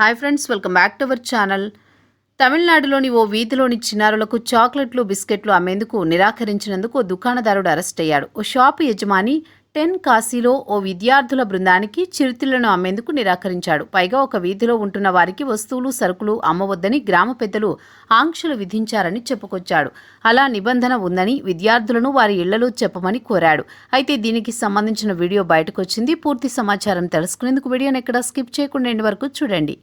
Hi friends welcome back to our channel. తమిళనాడులోని ఓ వీధిలోని చిన్నారులకు చాక్లెట్లు బిస్కెట్లు అమ్మేందుకు నిరాకరించినందుకు దుకాణదారుడు అరెస్ట్ అయ్యాడు. ఓ షాపు యజమాని టెన్ కాశీలో ఓ విద్యార్థుల బృందానికి చిరుతిళ్ళను అమ్మేందుకు నిరాకరించాడు. పైగా ఒక వీధిలో ఉంటున్న వారికి వస్తువులు సరుకులు అమ్మవద్దని గ్రామ పెద్దలు ఆంక్షలు విధించారని చెప్పుకొచ్చాడు. అలా నిబంధన ఉందని విద్యార్థులను వారి ఇళ్ళలో చెప్పమని కోరాడు. అయితే దీనికి సంబంధించిన వీడియో బయటకొచ్చింది. పూర్తి సమాచారం తెలుసుకునేందుకు వీడియోని ఎక్కడ స్కిప్ చేయకుండా వరకు చూడండి.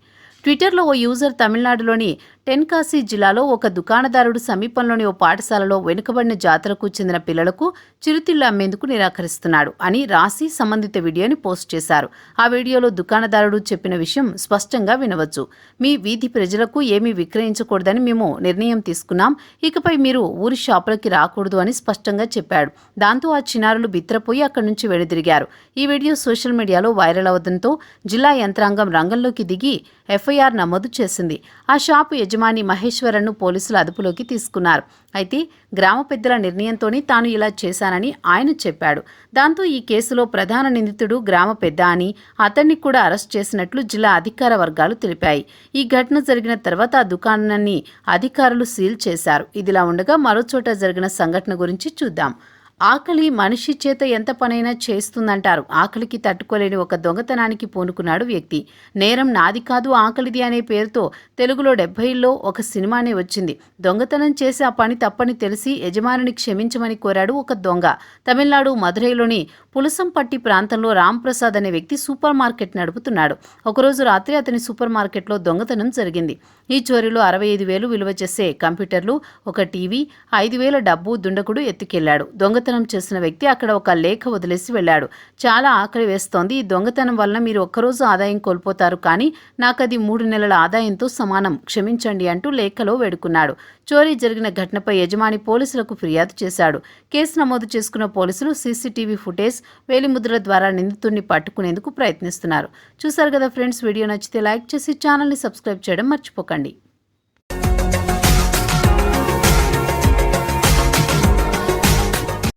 ట్విట్టర్లో ఓ యూజర్ తమిళనాడులోని టెన్కాసీ జిల్లాలో ఒక దుకాణదారుడు సమీపంలోని ఓ పాఠశాలలో వెనుకబడిన జాతరకు చెందిన పిల్లలకు చిరుతిళ్ళు అమ్మేందుకు నిరాకరిస్తున్నాడు అని రాసి సంబంధిత వీడియోని పోస్ట్ చేశారు. ఆ వీడియోలో దుకాణదారుడు చెప్పిన విషయం స్పష్టంగా వినవచ్చు. మీ వీధి ప్రజలకు ఏమీ విక్రయించకూడదని మేము నిర్ణయం తీసుకున్నాం. ఇకపై మీరు ఊరి షాపులకి రాకూడదు అని స్పష్టంగా చెప్పాడు. దాంతో ఆ చిన్నారులు బిత్రపోయి అక్కడి నుంచి వెనుదిరిగారు. ఈ వీడియో సోషల్ మీడియాలో వైరల్ అవడంతో జిల్లా యంత్రాంగం రంగంలోకి దిగి ఎఫ్ఐఆర్ నమోదు చేసింది. ఆ షాపు యజమాని యజమాని మహేశ్వరన్ను పోలీసులు అదుపులోకి తీసుకున్నారు. అయితే గ్రామ పెద్దల నిర్ణయంతోనే తాను ఇలా చేశానని ఆయన చెప్పాడు. దాంతో ఈ కేసులో ప్రధాన నిందితుడు గ్రామ పెద్ద అని అతన్ని కూడా అరెస్ట్ చేసినట్లు జిల్లా అధికార వర్గాలు తెలిపాయి. ఈ ఘటన జరిగిన తర్వాత ఆ దుకాణాన్ని అధికారులు సీల్ చేశారు. ఇదిలా ఉండగా మరోచోట జరిగిన సంఘటన గురించి చూద్దాం. ఆకలి మనిషి చేత ఎంత పనైనా చేస్తుందంటారు. ఆకలికి తట్టుకోలేని ఒక దొంగతనానికి పూనుకున్నాడు వ్యక్తి. నేరం నాది కాదు ఆకలిది అనే పేరుతో తెలుగులో డెబ్బైల్లో ఒక సినిమానే వచ్చింది. దొంగతనం చేసి ఆ పని తప్పని తెలిసి యజమానిని క్షమించమని కోరాడు ఒక దొంగ. తమిళనాడు మధురైలోని పులసంపట్టి ప్రాంతంలో రాంప్రసాద్ అనే వ్యక్తి సూపర్ మార్కెట్ నడుపుతున్నాడు. ఒకరోజు రాత్రి అతని సూపర్ మార్కెట్లో దొంగతనం జరిగింది. ఈ చోరీలో అరవై ఐదు వేలు విలువ చేసే కంప్యూటర్లు ఒక టీవీ ఐదు వేల డబ్బు దుండకుడు ఎత్తుకెళ్ళాడు. దొంగతనం చేసిన వ్యక్తి అక్కడ ఒక లేఖ వదిలేసి వెళ్ళాడు. చాలా ఆకలి వేస్తోంది. ఈ దొంగతనం వలన మీరు ఒక్కరోజు ఆదాయం కోల్పోతారు కానీ నాకు అది మూడు నెలల ఆదాయంతో సమానం. క్షమించండి అంటూ లేఖలో వేడుకున్నాడు. చోరీ జరిగిన ఘటనపై యజమాని పోలీసులకు ఫిర్యాదు చేశాడు. కేసు నమోదు చేసుకున్న పోలీసులు సీసీటీవీ ఫుటేజ్ వేలిముద్ర ద్వారా నిందితుడిని పట్టుకునేందుకు ప్రయత్నిస్తున్నారు. చూసారు కదా ఫ్రెండ్స్ వీడియో నచ్చితే లైక్ చేసి ఛానల్ని సబ్స్క్రైబ్ చేయడం మర్చిపోకండి.